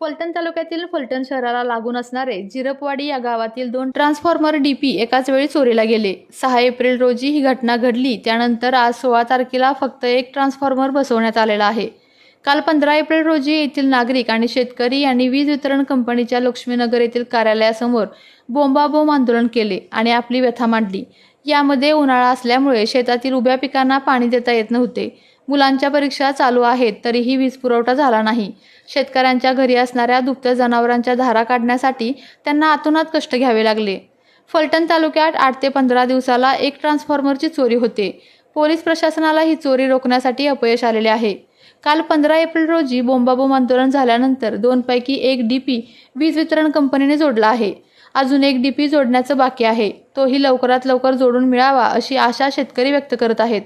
फलटण तालुक्यातील फलटण शहराला लागून असणारे जिरपवाडी या गावातील दोन ट्रान्सफॉर्मर डीपी एकाच वेळी चोरीला गेले. सहा एप्रिल रोजी ही घटना घडली. त्यानंतर आज सोळा तारखेला फक्त एक ट्रान्सफॉर्मर बसवण्यात आलेला आहे. काल पंधरा एप्रिल रोजी येथील नागरिक आणि शेतकरी यांनी वीज वितरण कंपनीच्या लक्ष्मीनगर येथील कार्यालयासमोर बोंबाबोंब आंदोलन केले आणि आपली व्यथा मांडली. यामध्ये उन्हाळा असल्यामुळे शेतातील उभ्या पिकांना पाणी देता येत नव्हते. मुलांच्या परीक्षा चालू आहेत तरीही वीज पुरवठा झाला नाही. शेतकऱ्यांच्या घरी असणाऱ्या दुभत्या जनावरांच्या धारा काढण्यासाठी त्यांना आतोनात कष्ट घ्यावे लागले. फलटण तालुक्यात आठ ते पंधरा दिवसाला एक ट्रान्सफॉर्मरची चोरी होते. पोलीस प्रशासनाला ही चोरी रोखण्यासाठी अपयश आलेले आहे. काल पंधरा एप्रिल रोजी बोंबाबोंब आंदोलन झाल्यानंतर दोनपैकी एक डीपी वीज वितरण कंपनीने जोडला आहे. अजून एक डीपी जोडण्याचं बाकी आहे. तोही लवकरात लवकर जोडून मिळावा अशी आशा शेतकरी व्यक्त करत आहेत.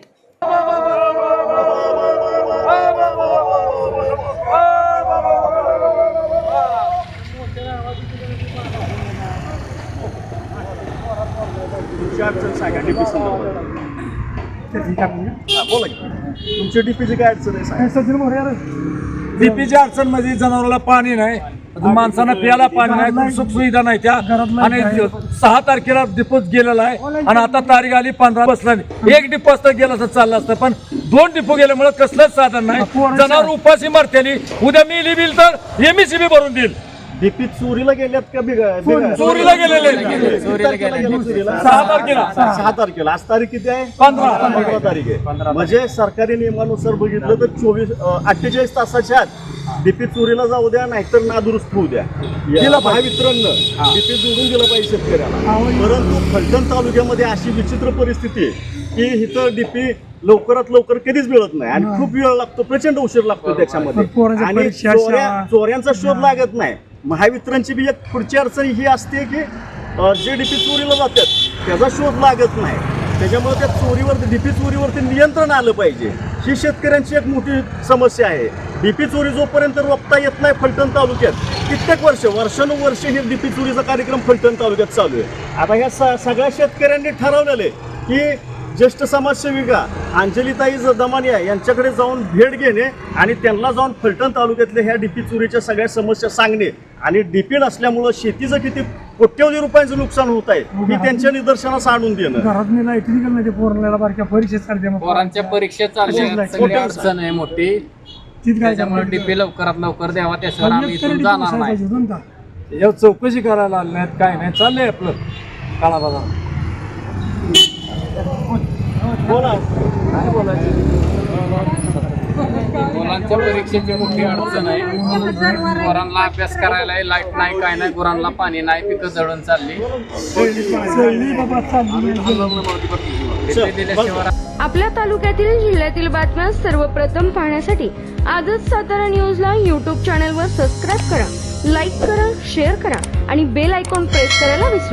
तुमची अडचण सांगा डीपी संदर्भात. हा, बोला की. तुमची डीपीची काय अडचण आहे सांगा. डीपीची अडचण म्हणजे जनावराला पाणी नाही माणसांना प्यायला पाणी नाही सुख सुविधा नाही त्या. आणि सहा तारखेला डिपोज गेलेला आहे आणि आता तारीख आली पंधरा बसला नाही. एक डिपो असतं गेलं असं चाललं असतं पण दोन डिपो गेल्यामुळे कसलंच साधन नाही. जनावर उपाशी मरतेली उद्या मी इली बिल तर एमईसीबी भरून देईल. डीपी चोरीला गेल्यात का बिघा- बिघा- चोरीला गेलेले. किती तारखेला गेले चोरीला? सहा तारखेला. सहा तारखेला. आज तारीख किती आहे? पंधरा. पंधरा तारीख आहे. म्हणजे सरकारी नियमानुसार बघितलं तर चोवीस अठ्ठेचाळीस तासाच्या आत डीपी चोरीला जाऊ द्या नाहीतर नादुरुस्त होऊ द्या. पाहिजे. महावितरणनं डीपी जोडून दिलं पाहिजे शेतकऱ्याला. परंतु फलटण तालुक्यामध्ये अशी विचित्र परिस्थिती आहे की इथं डीपी लवकरात लवकर कधीच मिळत नाही आणि खूप वेळ लागतो प्रचंड उशीर लागतो त्याच्यामध्ये. पोरांच्या आणि परीक्षा, चोऱ्या शाळा. चोऱ्यांचा शोध लागत नाही. महावितरणची बी एक पुढची अडचण ही असते की अ, जे डीपी चोरीला जातात त्याचा शोध लागत नाही. त्याच्यामुळे त्या चोरीवर डीपी चोरीवरती नियंत्रण आलं पाहिजे. ही शेतकऱ्यांची एक मोठी समस्या आहे. डीपी चोरी जोपर्यंत रोखता येत नाही फलटण तालुक्यात कित्येक वर्ष वर्षानुवर्ष हे डीपी चोरीचा कार्यक्रम फलटण तालुक्यात चालू आहे. आता ह्या स- सगळ्या शेतकऱ्यांनी ठरवलेलं आहे की ज्येष्ठ समाजसेविका अंजलीताई दमानिया यांच्याकडे जाऊन भेट घेणे आणि त्यांना जाऊन फलटण तालुक्यातल्या ह्या डीपी चोरीच्या सगळ्या समस्या सांगणे आणि डीपी नसल्यामुळं शेतीचं किती कोट्यवधी रुपयांचं नुकसान होत आहे ही त्यांच्या निदर्शनास आणून देणं. घरात मी लाइट निघाल नाही ते पोरांना बारक्या परीक्षेत काढते मग. पोरांच्या परीक्षा सगळी. अडचण आहे मोठी. तीच काय त्याच्यामुळे डीपी लवकरात लवकर द्यावा त्याशिवाय आम्ही इथून जाणार नाही. चौकशी करायला आली नाहीत काय नाही चाललंय आपलं. काळा बाजार. बोला. काय बोलायचं? मुलांच्या परीक्षेची मोठी अडचण आहे. पोरांना अभ्यास करायला लाइट नाही काय नाही गुरांना पाणी नाही पिकं जळून चालली. आपल्या तालुक्यातील जिल्ह्यातील बातम्या सर्वप्रथम पाहण्यासाठी आजच सातारा न्यूजला यूट्यूब चॅनलवर सबस्क्राईब करा लाईक करा शेअर करा आणि बेल आयकॉन प्रेस करायला विसरू